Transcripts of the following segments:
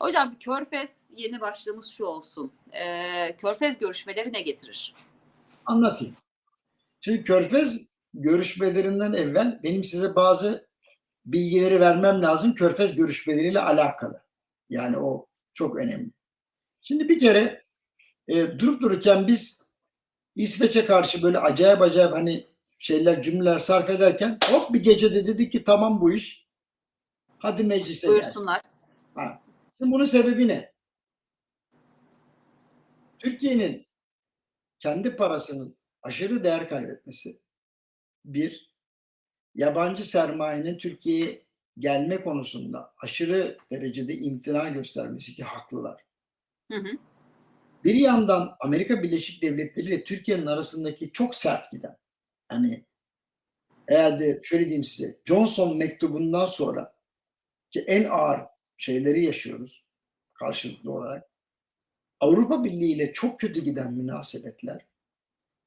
Hocam Körfez yeni başlığımız şu olsun. Ee, Körfez görüşmeleri ne getirir? Anlatayım. Şimdi Körfez görüşmelerinden evvel benim size bazı bilgileri vermem lazım Körfez görüşmeleriyle alakalı. Yani o çok önemli. Şimdi bir kere e, durup dururken biz İsveç'e karşı böyle acayip acayip hani şeyler cümleler sarf ederken hop bir gecede dedik ki tamam bu iş. Hadi meclise gelsin. Buyursunlar. Ha. Şimdi bunun sebebi ne? Türkiye'nin kendi parasının aşırı değer kaybetmesi bir, yabancı sermayenin Türkiye'ye gelme konusunda aşırı derecede imtina göstermesi ki haklılar. Hı hı. Bir yandan Amerika Birleşik Devletleri ile Türkiye'nin arasındaki çok sert giden, hani eğer de şöyle diyeyim size, Johnson mektubundan sonra ki en ağır şeyleri yaşıyoruz karşılıklı olarak. Avrupa Birliği ile çok kötü giden münasebetler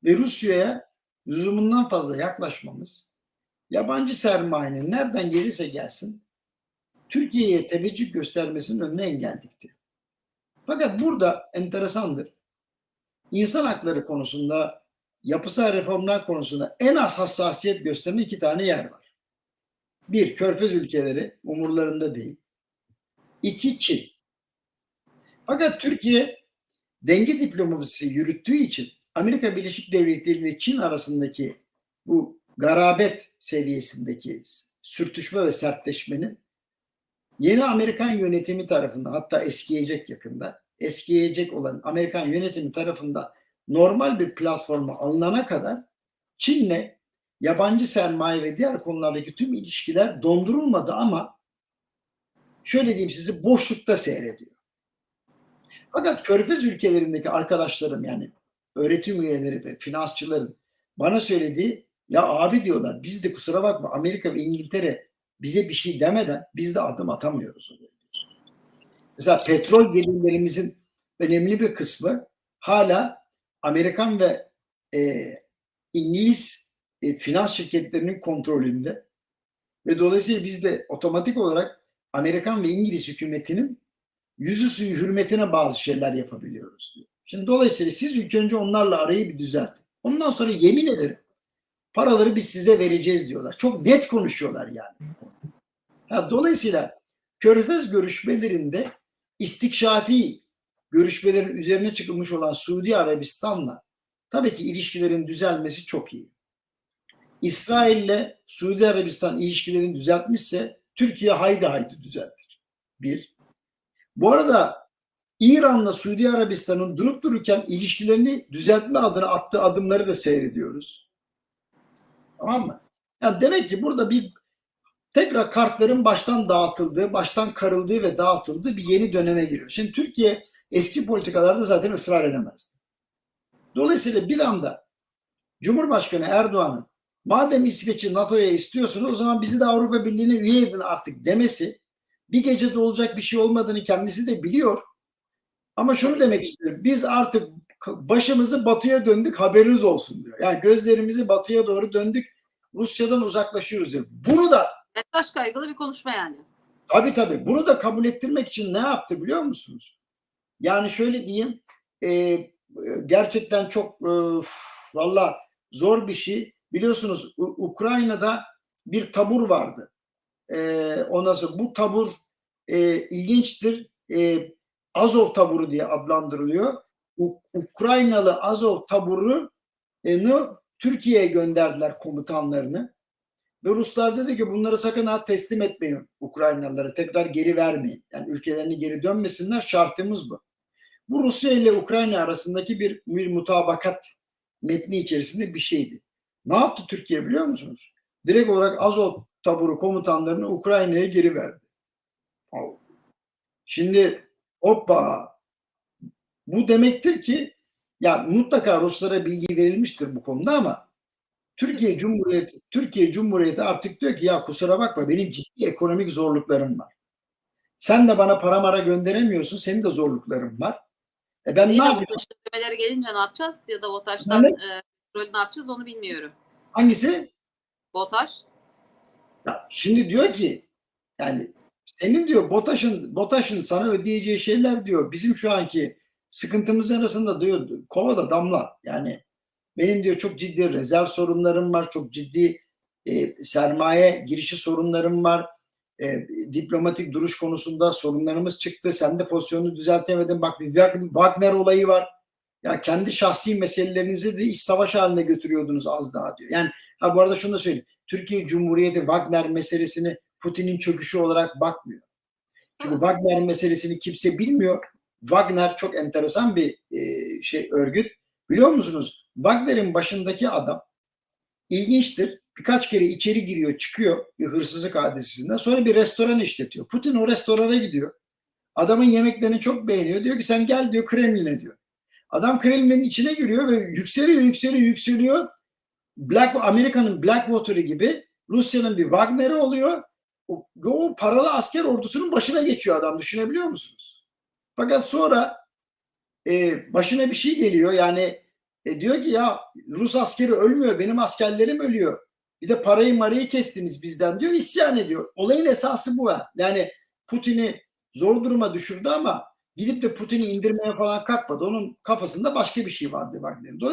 ve Rusya'ya lüzumundan fazla yaklaşmamız yabancı sermayenin nereden gelirse gelsin Türkiye'ye teveccüh göstermesinin önüne engel dikti. Fakat burada enteresandır. İnsan hakları konusunda, yapısal reformlar konusunda en az hassasiyet gösteren iki tane yer var. Bir, Körfez ülkeleri umurlarında değil. İki, Çin. Fakat Türkiye denge diplomasisi yürüttüğü için Amerika Birleşik Devletleri ile Çin arasındaki bu garabet seviyesindeki sürtüşme ve sertleşmenin yeni Amerikan yönetimi tarafından hatta eskiyecek yakında eskiyecek olan Amerikan yönetimi tarafından normal bir platforma alınana kadar Çin'le yabancı sermaye ve diğer konulardaki tüm ilişkiler dondurulmadı ama şöyle diyeyim sizi boşlukta seyrediyor. Fakat Körfez ülkelerindeki arkadaşlarım yani öğretim üyeleri ve finansçıların bana söylediği ya abi diyorlar biz de kusura bakma Amerika ve İngiltere bize bir şey demeden biz de adım atamıyoruz. Mesela petrol gelirlerimizin önemli bir kısmı hala Amerikan ve e, İngiliz e, finans şirketlerinin kontrolünde ve dolayısıyla biz de otomatik olarak Amerikan ve İngiliz hükümetinin yüzü suyu hürmetine bazı şeyler yapabiliyoruz diyor. Şimdi dolayısıyla siz ilk önce onlarla arayı bir düzeltin. Ondan sonra yemin ederim paraları biz size vereceğiz diyorlar. Çok net konuşuyorlar yani. Ha, dolayısıyla Körfez görüşmelerinde istikşafi görüşmelerin üzerine çıkılmış olan Suudi Arabistan'la tabii ki ilişkilerin düzelmesi çok iyi. İsrail'le Suudi Arabistan ilişkilerini düzeltmişse Türkiye haydi haydi düzeltir. Bir. Bu arada İran'la Suudi Arabistan'ın durup dururken ilişkilerini düzeltme adına attığı adımları da seyrediyoruz. Tamam mı? Yani demek ki burada bir tekrar kartların baştan dağıtıldığı, baştan karıldığı ve dağıtıldığı bir yeni döneme giriyor. Şimdi Türkiye eski politikalarda zaten ısrar edemezdi. Dolayısıyla bir anda Cumhurbaşkanı Erdoğan'ın madem İsveç'i NATO'ya istiyorsunuz o zaman bizi de Avrupa Birliği'ne üye edin artık demesi bir gecede olacak bir şey olmadığını kendisi de biliyor. Ama şunu demek istiyorum. Biz artık başımızı batıya döndük haberiniz olsun diyor. Yani gözlerimizi batıya doğru döndük. Rusya'dan uzaklaşıyoruz diyor. Bunu da Mesaj kaygılı bir konuşma yani. tabii tabii bunu da kabul ettirmek için ne yaptı biliyor musunuz? Yani şöyle diyeyim e, gerçekten çok e, valla zor bir şey. Biliyorsunuz Ukrayna'da bir tabur vardı. E, ondan sonra bu tabur e, ilginçtir. E, Azov taburu diye adlandırılıyor. U- Ukraynalı Azov taburu e, Türkiye'ye gönderdiler komutanlarını. Ve Ruslar dedi ki bunları sakın ha teslim etmeyin Ukraynalılara. Tekrar geri vermeyin. Yani ülkelerine geri dönmesinler. Şartımız bu. Bu Rusya ile Ukrayna arasındaki bir, bir mutabakat metni içerisinde bir şeydi. Ne yaptı Türkiye biliyor musunuz? Direkt olarak Azov taburu komutanlarını Ukrayna'ya geri verdi. Şimdi hoppa bu demektir ki ya mutlaka Ruslara bilgi verilmiştir bu konuda ama Türkiye Cumhuriyeti Türkiye Cumhuriyeti artık diyor ki ya kusura bakma benim ciddi ekonomik zorluklarım var. Sen de bana para mara gönderemiyorsun. Senin de zorlukların var. E ben ne yapayım? BOTAŞ ödemeleri gelince ne yapacağız? Ya da BOTAŞ'tan Evet. e, petrolü ne yapacağız onu bilmiyorum. Hangisi? BOTAŞ Ya şimdi diyor ki yani senin diyor BOTAŞ'ın BOTAŞ'ın sana ödeyeceği şeyler diyor bizim şu anki sıkıntımız arasında diyor kovada damla. Yani benim diyor çok ciddi rezerv sorunlarım var, çok ciddi e, sermaye girişi sorunlarım var. E, diplomatik duruş konusunda sorunlarımız çıktı. Sen de pozisyonu düzeltemedin. Bak bir Wagner olayı var. Ya kendi şahsi meselelerinizi de iç savaş haline götürüyordunuz az daha diyor. Yani ha bu arada şunu da söyleyeyim. Türkiye Cumhuriyeti Wagner meselesini Putin'in çöküşü olarak bakmıyor. Çünkü Wagner meselesini kimse bilmiyor. Wagner çok enteresan bir e, şey örgüt. Biliyor musunuz? Wagner'in başındaki adam ilginçtir. Birkaç kere içeri giriyor, çıkıyor bir hırsızlık hadisesinden. Sonra bir restoran işletiyor. Putin o restorana gidiyor. Adamın yemeklerini çok beğeniyor. Diyor ki sen gel diyor Kremlin'e diyor. Adam Kremlin'in içine giriyor ve yükseliyor, yükseliyor, yükseliyor. Black Amerika'nın Blackwater'ı gibi Rusya'nın bir Wagner'i oluyor. O, o paralı asker ordusunun başına geçiyor adam. Düşünebiliyor musunuz? Fakat sonra e, başına bir şey geliyor. Yani e, diyor ki ya Rus askeri ölmüyor, benim askerlerim ölüyor. Bir de parayı marayı kestiniz bizden diyor, isyan ediyor. Olayın esası bu. Yani Putin'i zor duruma düşürdü ama gidip de Putin'i indirmeye falan kalkmadı. Onun kafasında başka bir şey vardı Wagner'in.